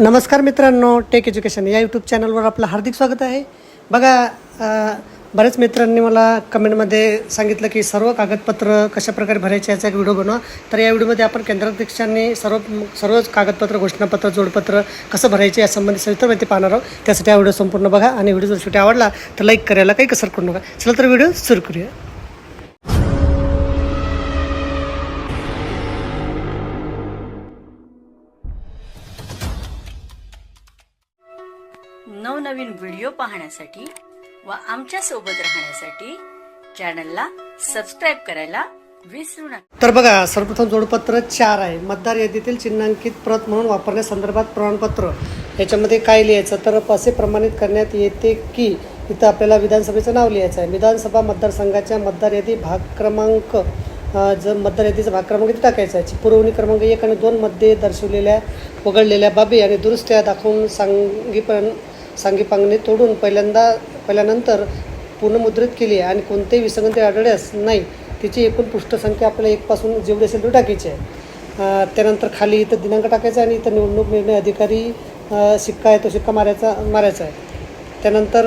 नमस्कार मित्रांनो take education या यूट्यूब चॅनलवर आपलं हार्दिक स्वागत आहे. बघा बऱ्याच मित्रांनी मला कमेंटमध्ये सांगितलं की सर्व कागदपत्र कशाप्रकारे भरायचे याचा एक व्हिडिओ बनवा. तर या व्हिडिओमध्ये आपण केंद्राध्यक्षांनी सर्व सर्वच कागदपत्र घोषणापत्र जोडपत्र कसं भरायचे यासंबंधी सविस्तर माहिती पाहणार आहोत. त्यासाठी हा व्हिडिओ संपूर्ण बघा आणि व्हिडिओ जर शेवटी आवडला तर लाईक करायला काही कसर करू नका. चला तर व्हिडिओ सुरू करूया. नवनवीन व्हिडिओ पाहण्यासाठी व आमच्यासोबत राहण्यासाठी चॅनलला सबस्क्राईब करायला विसरू नका. तर बघा सर्वप्रथम जोडपत्र चार आहे. मतदार यादीतील चिन्हांकित प्रत म्हणून वापरण्यासंदर्भात प्रमाणपत्र. याच्यामध्ये काय लिहायचं? तर असे प्रमाणित करण्यात येते की इथं आपल्याला विधानसभेचं नाव लिहायचं आहे. विधानसभा मतदारसंघाच्या मतदार यादी भाग क्रमांक जर ज मतदार यादीचा भाग क्रमांक इथे टाकायचा आहे? पुरवणी क्रमांक एक आणि दोन मध्ये दर्शवलेल्या वगळलेल्या बाबी आणि दुरुस्त्या दाखवून सांगीपण सांगीपांगणे तोडून पहिल्यांदा पहिल्यानंतर पुनर्मुद्रित केली आहे आणि कोणतेही विसंगती आढळल्यास नाही. तिची एकूण पृष्ठसंख्या आपल्याला एकपासून जेवढी असेल तेवढी टाकायची आहे. त्यानंतर खाली इथं दिनांक टाकायचा आणि इथं निवडणूक निर्णय अधिकारी शिक्का आहे तो शिक्का मारायचा मारायचा आहे. त्यानंतर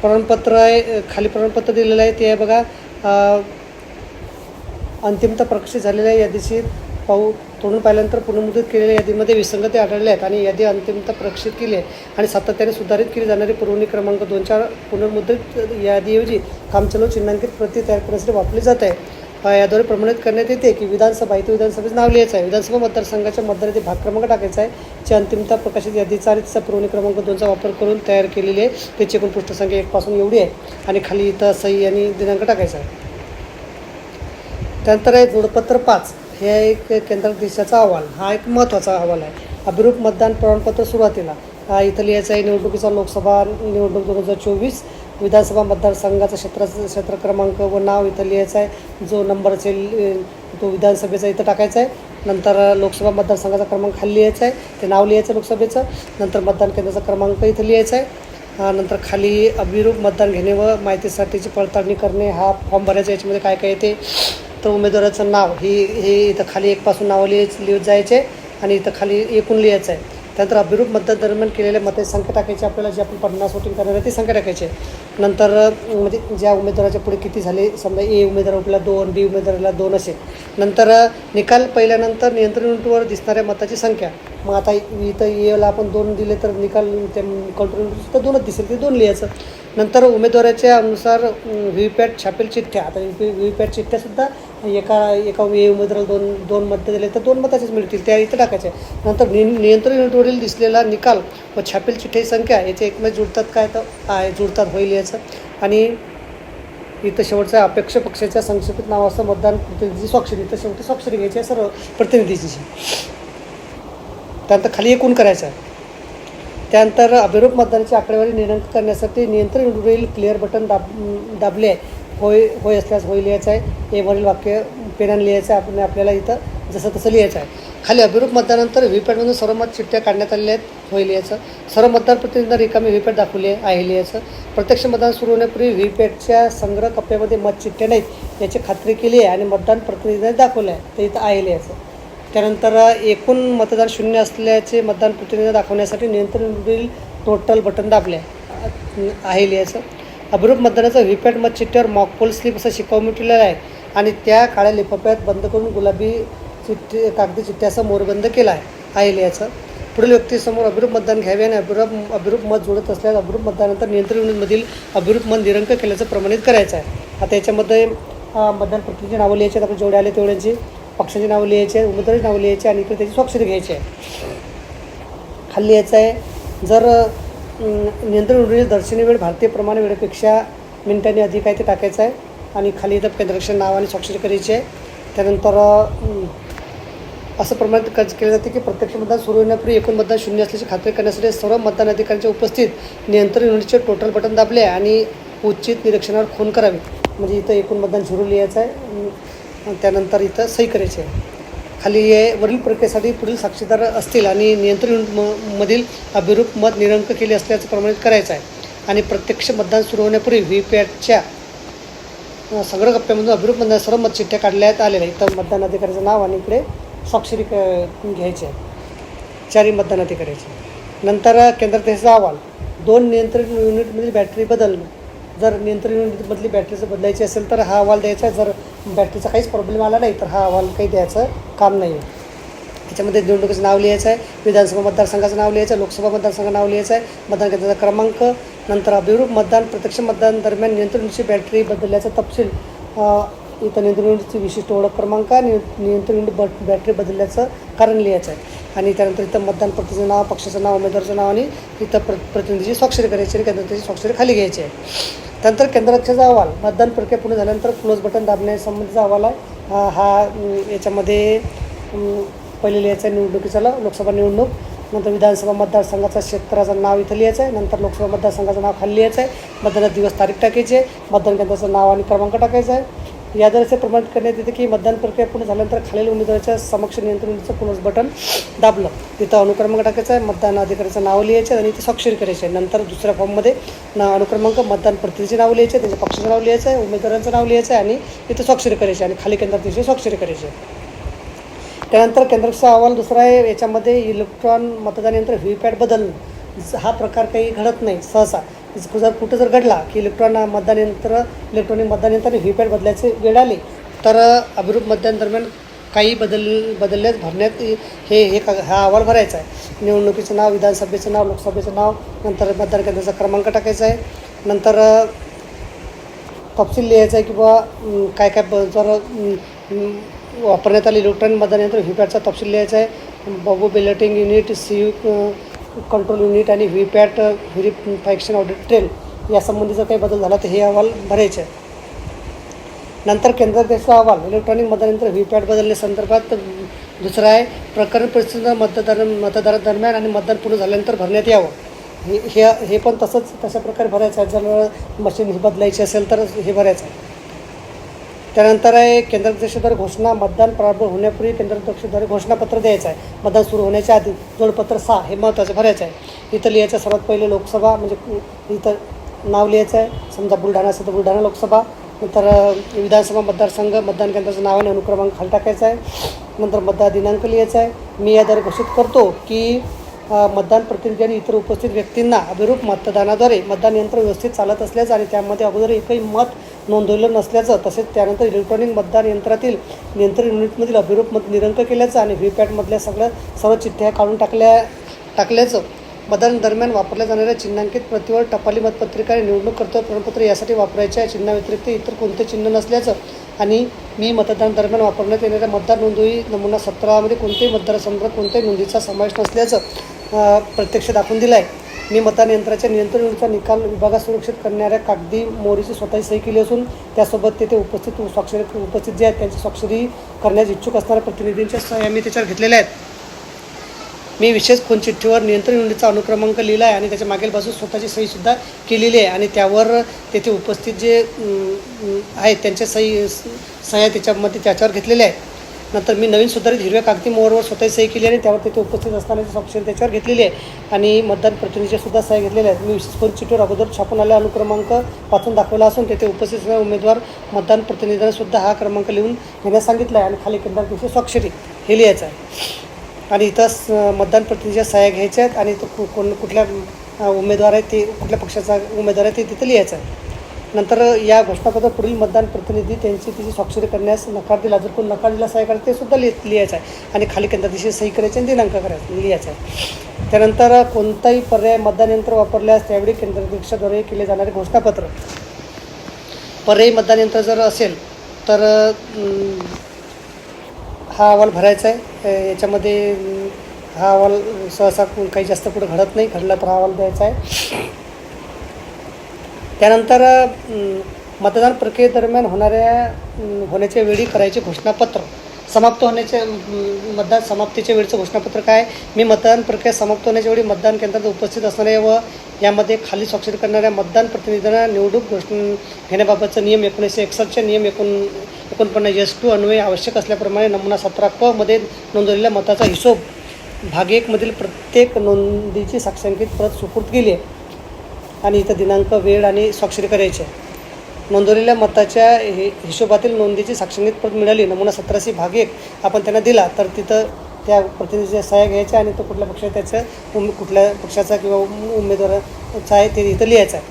प्रमाणपत्र आहे खाली प्रमाणपत्र दिलेलं आहे ते आहे बघा अंतिमता प्रकाशित या दिवशी पाहू तोडून पाहिल्यानंतर पुनर्मुद्रित केलेल्या यादीमध्ये विसंगती आढळल्या आहेत आणि यादी अंतिमता प्रक्षित केली आहे आणि सातत्याने सुधारित केली जाणारी पुरवणी क्रमांक दोन चार पुनर्मुद्रित यादीऐवजी कामचलो चिन्हांकित प्रती तयार करण्यासाठी वापरली जात आहे. याद्वारे प्रमाणित करण्यात येते की विधानसभा इथे विधानसभेचं नाव लिहायचं आहे. विधानसभा मतदारसंघाच्या मतदार भाग क्रमांक टाकायचा आहे जे अंतिमता प्रकाशित यादीचा आणि तिचा पुरवणी क्रमांक दोनचा वापर करून तयार केलेली आहे. त्याची एकूण पृष्ठसंख्या एकपासून एवढी आहे आणि खाली इथं सही आणि दिनांक टाकायचा आहे. त्यानंतर आहे जोडपत्र पाच. हे एक केंद्र देशाचा अहवाल हा एक महत्त्वाचा अहवाल आहे. अभिरूप मतदान प्रमाणपत्र सुरुवातीला. इथं लिहायचं आहे निवडणुकीचा लोकसभा निवडणूक दोन हजार चोवीस विधानसभा मतदारसंघाचा क्षेत्र क्षेत्र क्रमांक व नाव इथं लिहायचं आहे जो नंबर असेल तो विधानसभेचा इथं टाकायचा आहे. नंतर लोकसभा मतदारसंघाचा क्रमांक खाली लिहायचा आहे ते नाव लिहायचं आहे लोकसभेचं. नंतर मतदान केंद्राचा क्रमांक इथं लिहायचा आहे. नंतर खाली अभिरूप मतदान घेणे व माहितीसाठीची पडताळणी करणे हा फॉर्म भरायचा याच्यामध्ये काय काय येते? तर उमेदवाराचं नाव ही हे इथं खाली एकपासून नावं लिहायच लिहित जायचे आणि इथं खाली एकूण लिहायचं आहे. त्यानंतर अभिरूप मतदादरम्यान केलेल्या मते संख्या टाकायची आपल्याला जे आपण पन्नास वोटिंग करणार आहे ती संख्या टाकायची नंतर म्हणजे ज्या उमेदवाराच्या पुढे किती झाले समजा ए उमेदवार उमेदवाराला दोन बी उमेदवाराला दोन असे नंतर निकाल पहिल्यानंतर नियंत्रण उंटवर दिसणाऱ्या मताची संख्या. मग आता इथं एला आपण दोन दिले तर निकाल ते कंट्रोल तर दोनच दिसेल ते दोन लिहायचं. नंतर उमेदवाराच्या अनुसार व्ही पॅट छापेल चिठ्ठ्या. आता व्ही व्ही पॅट चिठ्ठ्यासुद्धा एका एका उमेदवाराला दोन दोन मतं दिले तर दोन मताचेच मिळतील त्या इथं टाकायचे. नंतर नि नियंत्रण युनिटवरील दिसलेला निकाल व छापेल चिठ्ठ्याची संख्या याचे एकमेक जुळतात काय तर आहे जुळतात होईल याचं. आणि इथं शेवटचा अपेक्ष पक्षाच्या संक्षेपित नावाचं मतदान प्रतिनिधी स्वाक्षरी इथं शेवटी स्वाक्षरी घ्यायची आहे सर्व प्रतिनिधीची. त्यानंतर खाली एकूण करायचं आहे. त्यानंतर अभिरूप मतदानाची आकडेवारी निरंक करण्यासाठी नियंत्रण युनिटवरील क्लिअर बटन दाब दाबले आहे. होय होय असल्यास होय लिहायचं आहे. एवरील वाक्य पेनाने लिहायचं आहे. आपण आपल्याला इथं जसं तसं लिहायचं आहे. खाली अभिरूप मतदानानंतर व्हीपॅटमधून सर्व मत चिठ्ठ्या काढण्यात आलेल्या आहेत. होय लिहायचं. सर्व मतदार प्रतिनिधींना रिकामी व्हीपॅट दाखवली आहे आहे लिहायचं. प्रत्यक्ष मतदान सुरू होण्यापूर्वी व्हीपॅटच्या संग्रह कप्प्यामध्ये मत चिठ्ठ्या नाहीत याची खात्री केली आहे. आणि मतदान प्रतिनिधींना दाखवलं आहे. तर इथं आहे लिहायचं. त्यानंतर एकूण मतदार शून्य असल्याचे मतदान प्रतिनिधी दाखवण्यासाठी नियंत्रणवरील टोटल बटन दाबले आहे आहे लिहायचं. अभिरूप मतदानाचं व्हीपॅट मत मॉकपोल स्लिप असं शिकवणी मिटलेलं आहे आणि त्या काळ्या लिफाफ्यात बंद करून गुलाबी चिठ्ठी कागदी चिठ्ठ्याचा मोरबंद केला आहे आहे लिहायचं. पुढील व्यक्तीसमोर अभिरूप मतदान घ्यावे आणि अभिरूप अभिरूप मत जोडत असल्यास अभिरूप मतदानानंतर नियंत्रण युनिटमधील अभिरूप मत निरंक केल्याचं प्रमाणित करायचं आहे. आता याच्यामध्ये मतदान प्रतिनिधीची नावं लिहायचे आपण जेवढे आले तेवढ्यांची पक्षाचे नावं लिहायचे आहे नाव लिहायचे आणि इकडे त्याची स्वाक्षरी घ्यायची आहे. खाली यायचं आहे. जर नियंत्रण उडलेली दर्शनी वेळ भारतीय प्रमाण वेळेपेक्षा मिनिटांनी अधिक आहे ते टाकायचं आहे. आणि खाली इथं केंद्ररक्षण नाव आणि स्वाक्षरी करायची आहे. त्यानंतर असं प्रमाणित क- केले जाते की प्रत्यक्ष मतदान सुरू होण्यापूर्वी एकूण मतदान शून्य असल्याची खात्री करण्यासाठी सर्व मतदान अधिकाऱ्यांच्या उपस्थित नियंत्रण युनिटचे टोटल बटन दाबले आणि उचित निरीक्षणावर खून करावी. म्हणजे इथं एकूण मतदान सुरू लिहायचं आहे. त्यानंतर इथं सही करायची आहे. खाली हे वरील प्रक्रियेसाठी पुढील साक्षीदार असतील आणि नियंत्रण युनिट म मधील अभिरूप मत निरंक केले असल्याचं प्रमाणित करायचं आहे. आणि प्रत्यक्ष मतदान सुरू होण्यापूर्वी व्ही पॅटच्या सगळं कप्प्यामधून अभिरूप मतदान सर्व मतचिठ्ठ्या काढण्यात आलेल्या इथं मतदान अधिकाऱ्याचं नाव आणि इकडे स्वाक्षरी क- घ्यायची आहे. चारही मतदान अधिकाऱ्याची. नंतर केंद्र त्याचा अहवाल. दोन नियंत्रण युनिटमधील बॅटरी बदलणं जर नियंत्रण युनिटमधली बॅटरी जर बदलायची असेल तर हा अहवाल द्यायचा. जर बॅटरीचा काहीच प्रॉब्लेम आला नाही तर हा अहवाल काही द्यायचं काम नाही. आहे त्याच्यामध्ये निवडणुकीचं नाव लिहायचं आहे विधानसभा मतदारसंघाचं नाव लिहायचं आहे लोकसभा मतदारसंघाचं नाव लिहायचं आहे. मतदान केंद्राचा क्रमांक नंतर अभिरूप मतदान प्रत्यक्ष मतदान दरम्यान नियंत्रणची बॅटरी बदलल्याचा तपशील इथं नियंत्रण युनिटची विशिष्ट ओळख क्रमांक आणि नियंत्रण युनिट बट बॅटरी बदलल्याचं कारण लिहायचं आहे. आणि त्यानंतर इथं मतदान पक्षाचं नाव पक्षाचं नाव उमेदवाराचं नाव आणि इथं प्र प्रतिनिधीची स्वाक्षरी करायची आणि केंद्राची स्वाक्षरी खाली घ्यायची आहे. त्यानंतर केंद्राक्षाचा अहवाल. मतदान प्रक्रिया पूर्ण झाल्यानंतर क्लोज बटन दाबण्यासंबंधीचा अहवाल आहे. हा- याच्यामध्ये पहिले लिहायचं आहे निवडणुकीचा लोकसभा निवडणूक. नंतर विधानसभा मतदारसंघाचा क्षेत्राचं नाव इथं लिहायचं आहे. नंतर लोकसभा मतदारसंघाचं नाव खाली लिहायचं आहे. मतदानाचा दिवस तारीख टाकायची आहे. मतदान केंद्राचं नाव आणि क्रमांक टाकायचा आहे. याद्वारे असे प्रमाणित करण्यात येते की मतदान प्रक्रिया पूर्ण झाल्यानंतर खालील उमेदवाराच्या समक्ष नियंत्रणचं पुनर्स बटन दाबलं. तिथं अनुक्रमांक टाकायचा आहे मतदान अधिकाऱ्याचं नाव लिहायचं आणि ते स्वाक्षरी करायचे. नंतर दुसऱ्या फॉर्ममध्ये ना अनुक्रमांक मतदान प्रतिनिधीचे नाव लिहायचे त्यांच्या पक्षाचं नाव लिहायचं आहे उमेदवारांचं नाव लिहायचं आहे आणि तिथं स्वाक्षरी करायची आणि खाली केंद्रात त्याची स्वाक्षरी करायची. त्यानंतर केंद्राचा अहवाल दुसरा आहे याच्यामध्ये इलेक्ट्रॉन मतदान यंत्र व्ही बदलणं. हा प्रकार काही घडत नाही सहसा. जर कुठं जर घडला की इलेक्ट्रॉन मतदान यंत्र इलेक्ट्रॉनिक मतदान यंत्राने व्ही पॅट बदलायचे वेळ आली तर अभिरूप मतदान दरम्यान काही बदल बदलल्यास भरण्यात हे हे का- हा अहवाल भरायचा आहे. निवडणुकीचं नाव विधानसभेचं नाव लोकसभेचं नाव नंतर मतदान केंद्राचा क्रमांक टाकायचा आहे. नंतर तपशील लिहायचा आहे किंवा काय काय ब- जर वापरण्यात आले. इलेक्ट्रॉनिक मतदान यंत्र व्हीपॅटचा तपशील लिहायचा आहे. बाबू balloting unit C U control unit आणि V PAT verification audit trail यासंबंधी जर काही बदल झाला तर हे अहवाल भरायचे नंतर केंद्राचा अहवाल इलेक्ट्रॉनिक मतदानंतर व्ही पॅट बदलण्यासंदर्भात दुसरा आहे प्रकरण परिस्थिती मतदार मतदारादरम्यान आणि मतदान पूर्ण झाल्यानंतर भरण्यात यावं. हे हे हे पण तसंच तशा प्रकारे भरायचं आहे. जर मशीन ही बदलायची असेल तर हे भरायचं आहे. त्यानंतर आहे केंद्राध्यक्षद्वारे घोषणा मतदान प्रारंभ होण्यापूर्वी केंद्राध्यक्षद्वारे घोषणापत्र द्यायचं आहे. मतदान सुरू होण्याच्या आधी जोडपत्र सहा हे महत्त्वाचं भरायचं आहे. इथं लिहायचं सर्वात पहिले लोकसभा म्हणजे इथं नाव लिहायचं आहे. समजा बुलढाणा असेल तर बुलढाणा लोकसभा नंतर विधानसभा मतदारसंघ मतदान केंद्राचं नाव आणि अनुक्रमांक खाली टाकायचा आहे. नंतर मतदार दिनांक लिहायचा आहे. मी याद्वारे घोषित करतो की मतदान प्रतिनिधी आणि इतर उपस्थित व्यक्तींना अभिरूप मतदानाद्वारे मतदान यंत्र व्यवस्थित चालत असल्याचं आणि त्यामध्ये अगोदर एकही मत नोंदवलं नसल्याचं तसेच त्यानंतर इलेक्ट्रॉनिक मतदान यंत्रातील नियंत्रण युनिटमधील अभिरूप मत निरंक केल्याचं आणि व्हीपॅटमधल्या सगळ्या सर्व चिठ्ठ्या काढून टाकल्या टाकल्याचं. मतदान दरम्यान वापरल्या जाणाऱ्या चिन्हांकित प्रतिवर टपाली मतपत्रिका आणि निवडणूक कर्तव्य प्रमाणपत्र यासाठी वापरायच्या चिन्हाव्यतिरिक्त इतर कोणते चिन्ह नसल्याचं आणि मी मतदान दरम्यान वापरण्यात येणाऱ्या मतदार नोंदवी नमुना सतरामध्ये कोणत्याही मतदारसंदर्भात कोणत्याही नोंदीचा समावेश नसल्याचं प्रत्यक्ष दाखवून दिला आहे मी मतदान यंत्राच्या नियंत्रण युनिटचा निकाल विभागात सुरक्षित करणाऱ्या कागदी मोरीची स्वतःची सही केली असून त्यासोबत तेथे उपस्थित स्वाक्षरी उपस्थित जे आहेत त्यांची स्वाक्षरी करण्यास इच्छुक असणाऱ्या प्रतिनिधींच्या सह्या मी त्याच्यावर घेतलेल्या आहेत. मी विशेष खून चिठ्ठीवर नियंत्रण युनिटचा अनुक्रमांक लिहिला आहे आणि त्याच्या मागील बाजूस स्वतःची सहीसुद्धा केलेली आहे आणि त्यावर तेथे उपस्थित जे आहेत त्यांच्या सही सह्या त्याच्यामध्ये त्याच्यावर घेतलेल्या आहेत. नंतर मी नवीन सुधारित हिरव्या कागदी मोहरवर स्वतः सही केली आणि त्यावर तिथे उपस्थित असतानाची स्वाक्षरी त्याच्यावर घेतलेली आहे. आणि मतदान प्रतिनिधीच्या सुद्धा सह्या घेतलेल्या आहेत. मी विशेष करून चिठीवर अगोदर छापून आलेला अनुक्रमांक वाचून दाखवला असून तेथे उपस्थित असणाऱ्या उमेदवार मतदान प्रतिनिधींना सुद्धा हा क्रमांक लिहून घेण्यास सांगितला आहे आणि खाली केंद्रात स्वाक्षरी हे लिहायचं आहे. आणि इथं स- मतदान प्रतिनिधीच्या सह्या घ्यायच्या आहेत आणि तो कु- कोण कुठल्या उमेदवार आहे ते कुठल्या पक्षाचा उमेदवार आहे ते तिथं लिहायचं आहे. नंतर या घोषणापत्र पुढील मतदान प्रतिनिधी त्यांची तिची स्वाक्षरी करण्यास नकार दिला. जर कोण नकार दिला सहाय करायचं ते सुद्धा लिह लिहायचं आहे. आणि खाली केंद्रादिशी सही करायची आणि दिनांक करायचं लिहायचं आहे. त्यानंतर कोणताही पर्याय मतदान यंत्र वापरल्यास त्यावेळी केंद्राध्यक्षाद्वारे केले जाणारे घोषणापत्र. पर्यायी मतदान यंत्र जर असेल तर हा अहवाल भरायचा आहे. याच्यामध्ये हा अहवाल सहसा काही जास्त पुढे घडत नाही. घडला तर हा अहवाल द्यायचा आहे. त्यानंतर मतदान प्रक्रियेदरम्यान होणाऱ्या होण्याच्या वेळी करायचे घोषणापत्र. समाप्त होण्याच्या मतदान समाप्तीच्या वेळचं घोषणापत्र काय? मी मतदान प्रक्रिया समाप्त होण्याच्या वेळी मतदान केंद्रात उपस्थित असणाऱ्या व यामध्ये खाली स्वाक्षरी करणाऱ्या मतदान प्रतिनिधींना निवडणूक घोषणा घेण्याबाबतचा नियम एकोणीसशे एकसष्टचे नियम एकोण एकोणपन्नास एस टू अन्वय आवश्यक असल्याप्रमाणे नमुना सतरा क मध्ये नोंदवलेल्या मताचा हिशोब भाग एकमधील प्रत्येक नोंदीची साक्षांकित प्रत सुपूर्द केली आहे. आणि इथं दिनांक वेळ आणि स्वाक्षरी करायची आहे. नोंदवलेल्या मताच्या हि हिशोबातील नोंदीची साक्षांकित प्रत मिळाली. नमुना सतराशे भाग एक आपण त्यांना दिला तर तिथं त्या प्रतिनिधीच्या सहाय्या घ्यायच्या आणि तो कुठल्या पक्ष त्याचं उमे कुठल्या पक्षाचा किंवा उम- उमेदवाराचा आहे ते इथं लिहायचं आहे.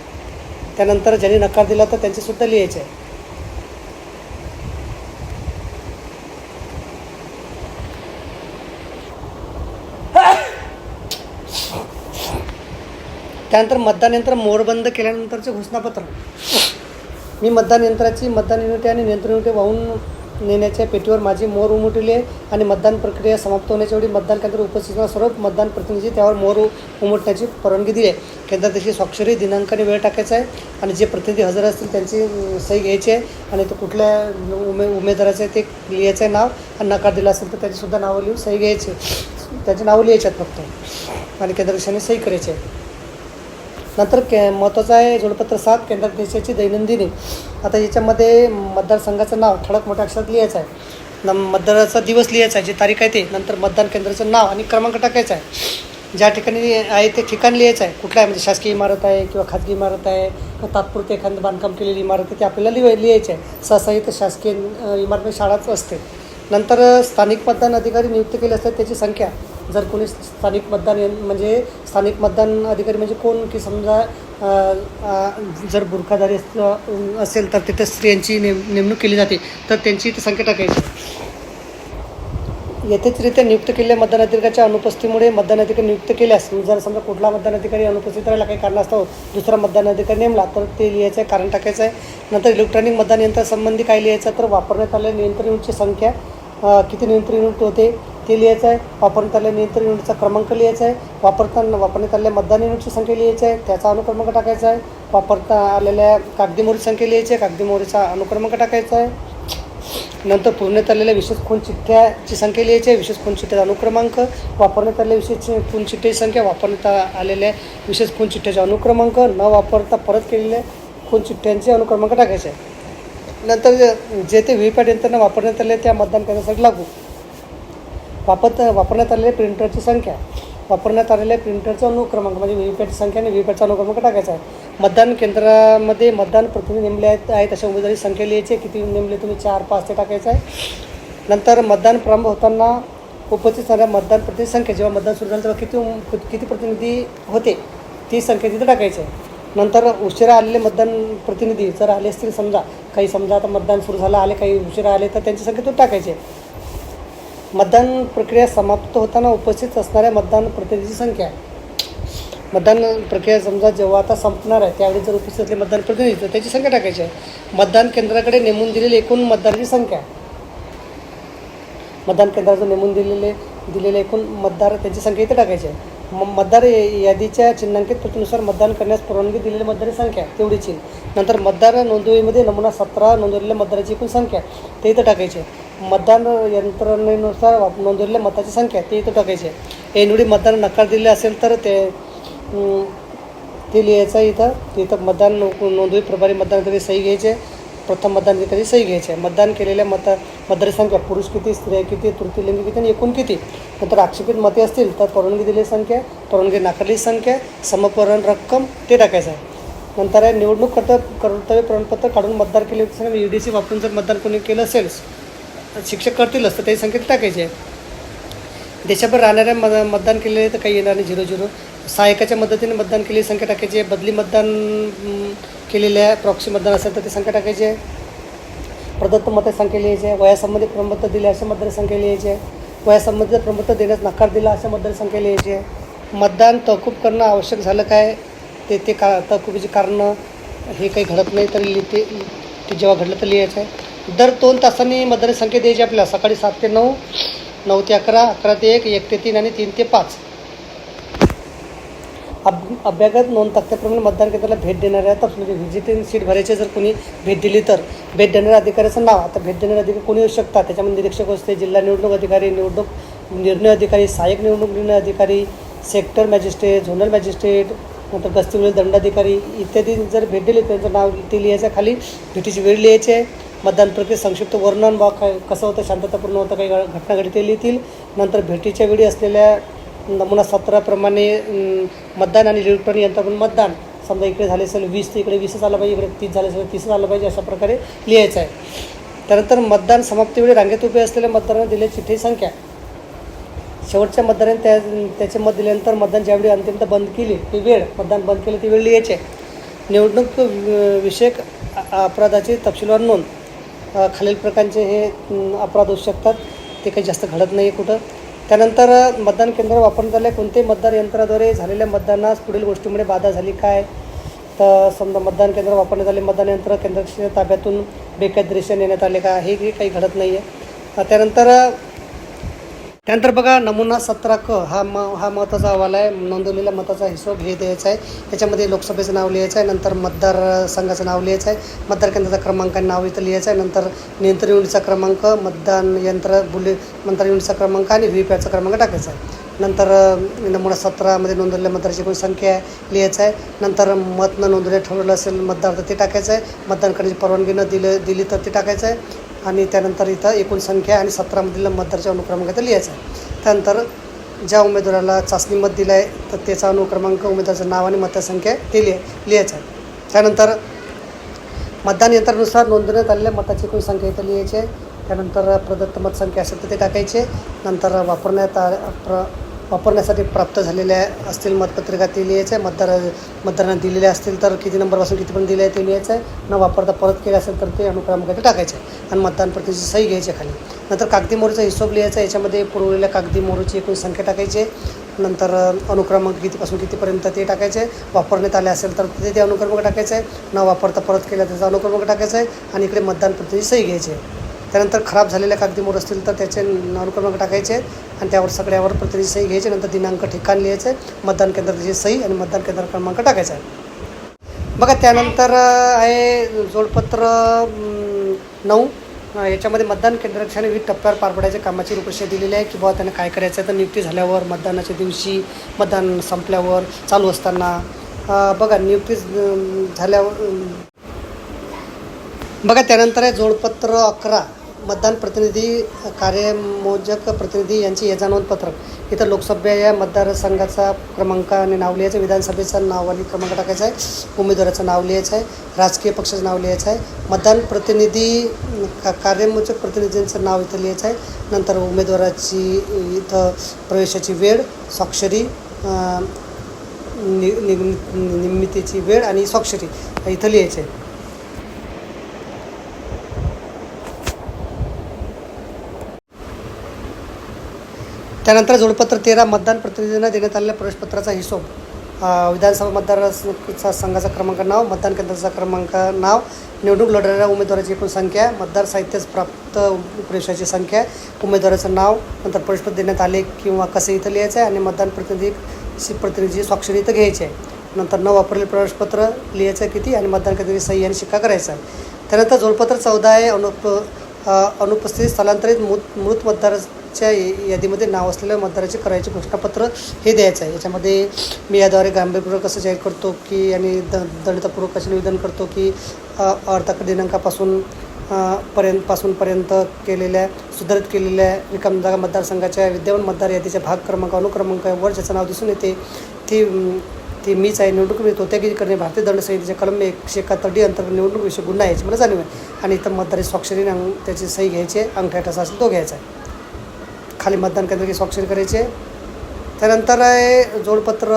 त्यानंतर ज्यांनी नकार दिला तर त्यांचेसुद्धा लिहायचे आहे. त्यानंतर मतदान यंत्र मोरबंद केल्यानंतरचे घोषणापत्र. मी मतदान यंत्राची मतदान युनिटे आणि नियंत्रण युनिटे वाहून नेण्याच्या पेटीवर माझी मोर उमटली आहे आणि मतदान प्रक्रिया समाप्त होण्याच्या वेळी मतदान केंद्र उपस्थित सर्व मतदान प्रतिनिधी त्यावर मोर उमटण्याची परवानगी दिली आहे. केंद्रात त्याची स्वाक्षरी दिनांक आणि वेळ टाकायचा आहे आणि जे प्रतिनिधी हजर असतील त्यांची सही घ्यायची आहे आणि तो कुठल्या उमे उमेदवाराचं आहे ते लिहायचं आहे नाव आणि नकार दिला असेल तर त्याचीसुद्धा नावं लिहून सही घ्यायची त्याची नावं लिहायची आहेत फक्त. आणि केंद्र देशाने सही करायची आहे? नंतर के महत्त्वाचं आहे जोडपत्र सात केंद्र देशाची दैनंदिनी आता याच्यामध्ये मतदारसंघाचं नाव ठळक मोठ्या अक्षरात लिहायचं आहे. न मतदाराचा दिवस लिहायचा आहे जी तारीख आहे ते. नंतर मतदान केंद्राचं नाव आणि क्रमांक टाकायचा आहे. ज्या ठिकाणी आहे ते ठिकाण लिहायचं आहे. कुठलं आहे? म्हणजे शासकीय इमारत आहे किंवा खाजगी इमारत आहे किंवा तात्पुरते एखादं बांधकाम केलेली इमारत आहे ते आपल्याला लिहाय लिहायचं आहे. सहसा इथं शासकीय इमारत शाळाच असते. नंतर स्थानिक मतदान अधिकारी नियुक्त केले असतात त्याची संख्या जर कोणी स्थानिक मतदान म्हणजे स्थानिक मतदान अधिकारी म्हणजे कोण? की समजा जर बुरखादारी असेल तर तिथे स्त्रियांची नेम नेमणूक केली जाते. तर त्यांची इथे संख्या टाकायची. यथेचरित्या नियुक्त केलेल्या मतदान अधिकाऱ्याच्या अनुपस्थितीमुळे मतदान अधिकारी नियुक्त केल्यास जर समजा कुठला मतदान अधिकारी अनुपस्थित राहिला काही कारणास्तव दुसरा मतदान अधिकारी नेमला तर ते लिहायचं आहे कारण टाकायचं आहे. नंतर इलेक्ट्रॉनिक मतदान यंत्रासंबंधी काय लिहायचं तर वापरण्यात आलेल्या नियंत्रण युनिटची संख्या किती नियंत्रण युनिट होते ते लिहायचं आहे. वापरण्यात आलेल्या नियंत्रण युनिटचा क्रमांक लिहायचा आहे. वापरताना वापरण्यात आलेल्या मतदान युनिटची संख्या लिहायची आहे. त्याचा अनुक्रमांक टाकायचा आहे. वापरता आलेल्या कागदी मोहरी संख्या लिहायची आहे. कागदी मोहरीचा अनुक्रमांक टाकायचा आहे. नंतर पुरण्यात आलेल्या विशेष खून चिठ्ठ्याची संख्या लिहायची आहे. विशेष खून चिठ्ठ्याचा अनुक्रमांक. वापरण्यात आलेल्या विशेष खून चिठ्ठ्याची संख्या. वापरण्यात आलेल्या विशेष खून चिठ्ठ्याचा अनुक्रमांक. न वापरता परत केलेल्या खून चिठ्ठ्यांचे अनुक्रमांक टाकायचे आहे. नंतर जे- जे ते व्ही पॅट यंत्रणा वापरण्यात आले त्या मतदान केंद्रासाठी लागू. वापरत वापरण्यात आलेल्या प्रिंटरची संख्या. वापरण्यात आलेल्या प्रिंटरचा अनुक्रमांक म्हणजे व्ही पॅटची संख्या आणि व्ही पॅटचा अनुक्रमांक टाकायचा आहे. मतदान केंद्रामध्ये मतदान प्रतिनिधी नेमले आहेत आहेत अशा उमेदवारी संख्या लिहायची किती नेमले तुम्ही? चार पाच ते टाकायचं आहे. नंतर मतदान प्रारंभ होताना उपस्थित असणाऱ्या मतदान प्रतिनिधी संख्या. जेव्हा मतदान सुरू झालं तेव्हा किती किती प्रतिनिधी होते? ती संख्या तिथे टाकायची आहे. नंतर उशिरा आलेले मतदान प्रतिनिधी जर आले असतील समजा काही समजा आता मतदान सुरू झालं आले काही उशिरा आले तर त्यांची संख्या तो टाकायची आहे. मतदान प्रक्रिया समाप्त होताना उपस्थित असणाऱ्या मतदान प्रतिनिधीची संख्या. मतदान प्रक्रिया समजा जेव्हा आता संपणार आहे त्यावेळी जर उपस्थित असले मतदान प्रतिनिधी तर त्याची संख्या टाकायची आहे. मतदान केंद्राकडे नेमून दिलेली एकूण मतदारांची संख्या. मतदान केंद्राचं नेमून दिलेले दिलेले एकूण मतदार त्यांची संख्या इथे टाकायची आहे. म मतदार यादीच्या चिन्हांकित प्रतिनुसार मतदान करण्यास परवानगी दिलेली मतदाराची संख्या तेवढीची नंतर मतदार नोंदवहीमध्ये नमुना सतरा नोंदवलेल्या मतदाराची एकूण संख्या ते इथं टाकायची आहे. मतदान यंत्रणेनुसार वाप- नोंदवलेल्या मताची संख्या ते इथं टाकायची आहे. ऐनवेळी मतदान नकार दिले असेल तर ते ते लिहायचं आहे इथं. तिथं मतदान नोंदवी नोंदणी प्रभारी मतदान कधी सही घ्यायचे प्रथम मतदान अधिकारी सही घ्यायचे. आहे मतदान केलेल्या मत मतदारी संख्या पुरुष किती स्त्रिया किती तृतीयलिंग किती आणि एकूण किती? नंतर आक्षेपित मते असतील तर परवानगी दिलेली संख्या परवानगी नाकारलेली संख्या समपरण रक्कम ते टाकायचं आहे. नंतर आहे निवडणूक कर्तव्य कर्तव्य प्रमाणपत्र काढून मतदार केले असेल यू डी सी वापरून जर मतदान कोणी केलं असेल शिक्षक करतीलच तर ते संकेत आहे देशभर राहणाऱ्या मत मतदान केलेले तर काही येणार नाही झिरो झिरो. सहायकाच्या मदतीने मतदान केलेली संख्या टाकायची. आहे बदली मतदान केलेल्या प्रॉक्सी मतदान असेल तर ते संख्या टाकायची. आहे प्रदत्त मते संख्या लिहायची. आहे वयासंबंधी प्रमाणपत्र दिले अशा मतदार संख्या लिहायची. आहे वयासंबंधित प्रमाणपत्र देण्यास नकार दिला अशा मतदार संख्या लिहायची. आहे मतदान तहकूब करणं आवश्यक झालं काय? ते ते का तहकुबीची कारणं हे काही घडत नाही तर लिहिते ते जेव्हा घडलं तर लिहायचं. आहे दर दोन तासांनी मतदान संख्या द्यायची आपल्याला. सकाळी सात ते नऊ नऊ ते अकरा अकरा ते एक एक ते तीन आणि तीन ते पाच. अब अभ्यागत नोंद तक्त्याप्रमाणे मतदान केंद्राला भेट देणाऱ्या तर म्हणजे व्हिजिटिंग सीट भरायचे जर कोणी भेट दिली तर भेट देणाऱ्या अधिकाऱ्याचं नाव. आता भेट देणारे अधिकारी कोणी येऊ शकतात? त्याच्यामध्ये निरीक्षक असते जिल्हा निवडणूक अधिकारी निवडणूक निर्णय अधिकारी सहाय्यक निवडणूक निर्णय अधिकारी सेक्टर मॅजिस्ट्रेट झोनल मॅजिस्ट्रेट नंतर गस्तीवरील दंडाधिकारी इत्यादी जर भेट दिली त्यांचं नाव ते लिहायचं खाली भेटीची वेळ लिहायची आहे. मतदान प्रक्रियेत संक्षिप्त वर्णन बा काय कसं होतं शांततापूर्ण होतं काही घटना घडली ते लिहितील नंतर भेटीच्या वेळी असलेल्या नमुना सत्राप्रमाणे मतदान आणि इलेक्ट्रॉनिक यंत्राकडून मतदान. समजा इकडे झाले असेल वीस तर इकडे वीसच आलं पाहिजे इकडे तीस झाले असेल तीसच आलं पाहिजे अशा प्रकारे लिहायचं आहे. त्यानंतर मतदान समाप्तीवेळी रांगेत उभे असलेल्या मतदारांना दिलेली चिठ्ठी संख्या. शेवटच्या मतदाराने त्या त्याचे मत दिल्यानंतर मतदान ज्यावेळी अंतिमतः बंद केली ती वेळ मतदान बंद केली ती वेळ लिहायचे निवडणूक वि- विषयक अपराधाची तपशीलवार नोंद. खालील प्रकारचे हे अपराध होऊ शकतात. ते काही जास्त घडत नाही आहे कुठं. त्यानंतर मतदान केंद्र वापरण्यात आले कोणत्याही मतदार यंत्राद्वारे झालेल्या मतदानास पुढील गोष्टीमुळे बाधा झाली काय? तर समजा मतदान केंद्र वापरण्यात आले मतदान यंत्र केंद्राच्या ताब्यातून बेकायदेशीर नेण्यात आले का? हे काही घडत नाही आहे त्यानंतर त्यानंतर बघा नमुना सतरा क हा म हा महत्त्वाचा अहवाल आहे. नोंदवलेल्या मताचा हिशोब हे द्यायचा आहे. त्याच्यामध्ये लोकसभेचं नाव लिहायचं आहे नंतर मतदार संघाचं नाव लिहायचं आहे मतदार केंद्राचा क्रमांक आणि नाव इथं लिहायचं आहे नंतर नियंत्रण युनिटचा क्रमांक मतदान यंत्र बुले मतदार युनिटचा क्रमांक आणि व्ही पॅटचा क्रमांक टाकायचा आहे. नंतर नमुना सतरामध्ये नोंदवलेल्या मतदाराची कोणी संख्या आहे लिहायचं आहे. नंतर मत न नोंदवले ठरवलं असेल मतदार तर ते टाकायचं आहे. मतदान करण्याची परवानगी न दिलं दिली तर ते टाकायचं आहे. आणि त्यानंतर इथं एकूण संख्या आणि सतरामधील मतदाराच्या अनुक्रमांक इथं लिहायचं आहे. त्यानंतर ज्या उमेदवाराला चाचणी मत दिलं आहे तर त्याचा अनुक्रमांक उमेदवाराचं नाव आणि मतदारसंख्या ते लिहाय लिहायचं आहे. त्यानंतर मतदान यंत्रानुसार नोंदवण्यात आलेल्या मताची एकूण संख्या इथं लिहायची आहे. त्यानंतर प्रदत्त मतसंख्या असेल तर ते टाकायचे. नंतर वापरण्यात आ प्र वापरण्यासाठी प्राप्त झालेल्या असतील मतपत्रिका ते लिहायचं आहे मतदार मतदारांना दिलेल्या असतील तर किती नंबरपासून कितीपर्यंत दिले आहे ते लिहायचं आहे न वापरता परत केले असेल तर ते अनुक्रमांक ते टाकायचे आणि मतदान प्रतिनिधीची सही घ्यायची खाली. नंतर कागदी मोहरीचा हिशोब लिहायचा याच्यामध्ये पुरवलेल्या कागदी मोहरीची एकूण संख्या टाकायची. नंतर अनुक्रमांक कितीपासून कितीपर्यंत ते टाकायचे. वापरण्यात आले असेल तर ते ते अनुक्रमांक टाकायचं. आहे न वापरता परत केला त्याचा अनुक्रमांक टाकायचा आहे. आणि इकडे मतदान प्रतिनिधी सही घ्यायची आहे. त्यानंतर खराब झालेल्या कागदी असतील तर त्याचे अनुक्रमांक टाकायचे आणि त्यावर सगळ्यावर प्रतिनिधी सही घ्यायचे. नंतर दिनांक ठिकाण लिहायचं. मतदान केंद्राची सही आणि मतदान केंद्र क्रमांक टाकायचा. आहे बघा त्यानंतर आहे जोडपत्र नऊ. याच्यामध्ये मतदान केंद्राक्षाने विविध टप्प्यावर पार पडायच्या कामाची रूपरेषा दिलेली आहे की बाबा त्यांना काय करायचं आहे तर नियुक्ती झाल्यावर मतदानाच्या दिवशी मतदान संपल्यावर चालू असताना. बघा नियुक्ती झाल्यावर बघा त्यानंतर आहे जोडपत्र अकरा. मतदान प्रतिनिधी कार्यमोजक प्रतिनिधी यांची ये पत्रक इथं लोकसभा या मतदारसंघाचा क्रमांक आणि नाव लिहायचं विधानसभेचं नाव आणि क्रमांक टाकायचा आहे. उमेदवाराचं नाव लिहायचं आहे. राजकीय पक्षाचं नाव लिहायचं आहे. मतदान प्रतिनिधी का कार्यमोजक प्रतिनिधींचं नाव इथं लिहायचं आहे. नंतर उमेदवाराची इथं प्रवेशाची वेळ स्वाक्षरी नि नि निमितीची वेळ आणि स्वाक्षरी इथं लिहायचं आहे. त्यानंतर जोडपत्र तेरा मतदान प्रतिनिधींना देण्यात आलेल्या प्रवेशपत्राचा हिशोब विधानसभा मतदार संघाचा क्रमांक नाव मतदान केंद्राचा क्रमांक नाव निवडणूक लढणाऱ्या उमेदवाराची एकूण संख्या मतदार साहित्य प्राप्त प्रवेशाची संख्या उमेदवाराचं नाव नंतर प्रवेशपत्र देण्यात आले किंवा कसे इथं लिहायचं आहे आणि मतदान प्रतिनिधी प्रतिनिधी स्वाक्षरी इथं घ्यायची आहे. नंतर न वापरलेलं प्रवेशपत्र लिहायचं आहे किती आणि मतदान केंद्राची सही आणि शिक्का करायचा आहे. त्यानंतर जोडपत्र चौदा आहे अनुप अनुपस्थित स्थलांतरित मृत मृत मतदार च्या यादीमध्ये नाव असलेल्या मतदाराचे करायचे घोषणापत्र हे द्यायचं आहे. याच्यामध्ये मी याद्वारे गांभीर्यपूर्वक असं जाहीर करतो की आणि द दंडतापूर्वक असे निवेदन करतो की अ, अर्धा दिनांकापासून पर्यंत पासूनपर्यंत केलेल्या सुधारित केलेल्या रिकाम जागा मतदारसंघाच्या विद्यमान मतदार यादीच्या भाग क्रमांक अनुक्रमांक वर ज्याचं नाव दिसून येते ती ती मीच आहे. निवडणूक मी तोत्यागिरी करणे भारतीय दंड संहितेच्या कलम एकशे एकाहत्तर डी अंतर्गत निवडणूक विषय गुन्हा याची मला जाणीव आहे आणि इतर मतदारी स्वाक्षरीने अंग त्याची सही घ्यायची अंगठ्या अंगठा ठसा असेल तो घ्यायचा आहे. खाली मतदान केंद्राची स्वाक्षरी करायची आहे त्यानंतर आहे जोडपत्र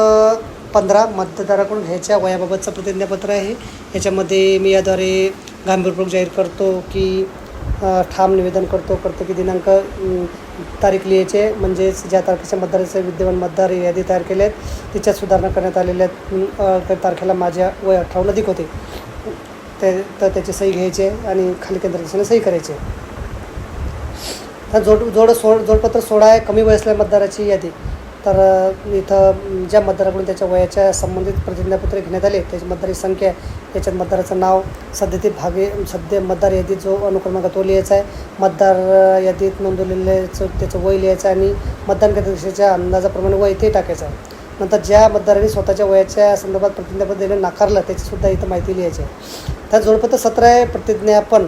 पंधरा मतदाराकडून ह्याच्या वयाबाबतचं प्रतिज्ञापत्र आहे. ह्याच्यामध्ये मी याद्वारे गांभीरपूर्वक जाहीर करतो की ठाम निवेदन करतो करतो की दिनांक तारीख लिहायचे. म्हणजेच ज्या तारखेच्या मतदाराचे विद्यमान मतदार यादी तयार केले आहेत त्याच्यात सुधारणा करण्यात आलेल्या आहेत. त्या तारखेला माझ्या वय अठ्ठावन्न अधिक होते. ते तर त्याची सही घ्यायची आहे आणि खाली केंद्राची सही करायची आहे. तर जोड जोड सोड जोडपत्र सोळा आहे कमी वयसल्या मतदाराची यादी. तर इथं ज्या मतदाराकडून त्याच्या वयाच्या संबंधित प्रतिज्ञापत्र घेण्यात आले त्याची मतदारी संख्या त्याच्यात मतदाराचं नाव सध्या ते भागे सध्या मतदार यादीत जो अनुक्रमांक तो लिहायचा आहे. मतदार यादीत नोंदवलेल्याचं त्याचं वय लिहायचं आहे आणि मतदान केंद्राच्या अंदाजाप्रमाणे वय ते टाकायचं आहे. नंतर ज्या मतदारांनी स्वतःच्या वयाच्या संदर्भात प्रतिज्ञापत्र देणं नाकारलं त्याचीसुद्धा इथं माहिती लिहायची आहे. तर जोडपत्र सतरा आहे प्रतिज्ञापन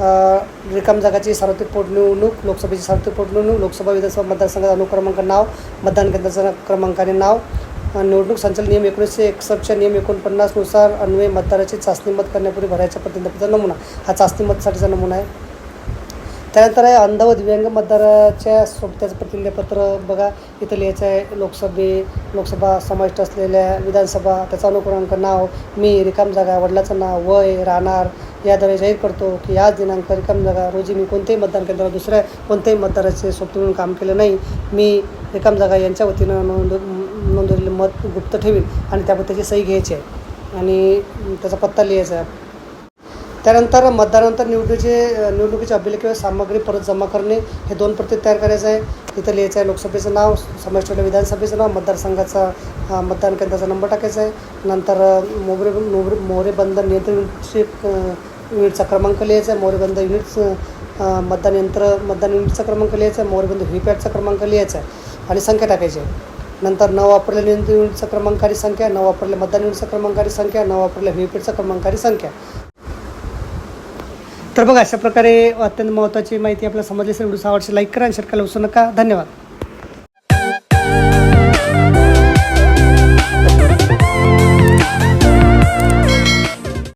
रिकाम जागाची सार्वत्रिक पोटनिवडणूक लोकसभेची सार्वत्रिक पोटनिवडणूक लोकसभा विधानसभा मतदारसंघाचा अनुक्रमांक नाव मतदान केंद्राचा क्रमांकाने नाव. निवडणूक संचालन नियम एकोणीसशे एकसष्टच्या नियम एकोणपन्नासनुसार अन्वय मतदाराची चाचणी मत करण्यापूर्वी भरायच्या प्रतिज्ञापत्राचा नमुना. हा चाचणी मतसाठीचा नमुना आहे. त्यानंतर आहे अंध व दिव्यांग मतदाराच्या सोबत्याचं प्रतिज्ञापत्र बघा. इथं लिहायचं आहे लोकसभे लोकसभा समाविष्ट असलेल्या विधानसभा त्याचा अनुक्रमांक नाव मी रिकाम जागा वडिलाचं नाव वय राहणार याद्वारे जाहीर करतो की आज दिनांक रिकाम जागा रोजी मी कोणत्याही मतदान केंद्रावर दुसऱ्या कोणत्याही मतदाराचे स्वप्न म्हणून काम केलं नाही. मी रिकाम जागा यांच्या वतीनं नोंद नोंदवलेलं मत गुप्त ठेवीन आणि त्याबद्दल त्याची सही घ्यायची आहे. आणि त्याचा पत्ता लिहायचा आहे. त्यानंतर मतदानानंतर निवडणुकीचे निवडणुकीची अभिलेख किंवा सामग्री परत जमा करणे हे दोन प्रती तयार करायचं आहे. इथं लिहायचं आहे लोकसभेचं नाव समाविष्ट विधानसभेचं नाव मतदारसंघाचा मतदान केंद्राचा नंबर टाकायचा आहे. नंतर मोबरे मोहरे मोहरे मोहरेबंद नियंत्रण युनिटचा क्रमांक लिहायचा आहे. मोहरेबंद युनिट्स मतदान यंत्र मतदान युनिटचा क्रमांक लिहायचा आहे. मोहरेबंद व्हीपॅटचा क्रमांक लिहायचा आहे आणि संख्या टाकायची आहे. नंतर न वापरल्या नियंत्रण युनिटचा क्रमांक संख्या न वापरल्या मतदान युनिटचा क्रमांकाची संख्या न वापरल्या व्हीपॅटचा क्रमांक संख्या. तर बघा अशा प्रकारे अत्यंत महत्त्वाची माहिती आपल्याला समजली असेल व्हिडिओ आवडशी लाईक करा आणि शेअर करायला विसरू नका. धन्यवाद.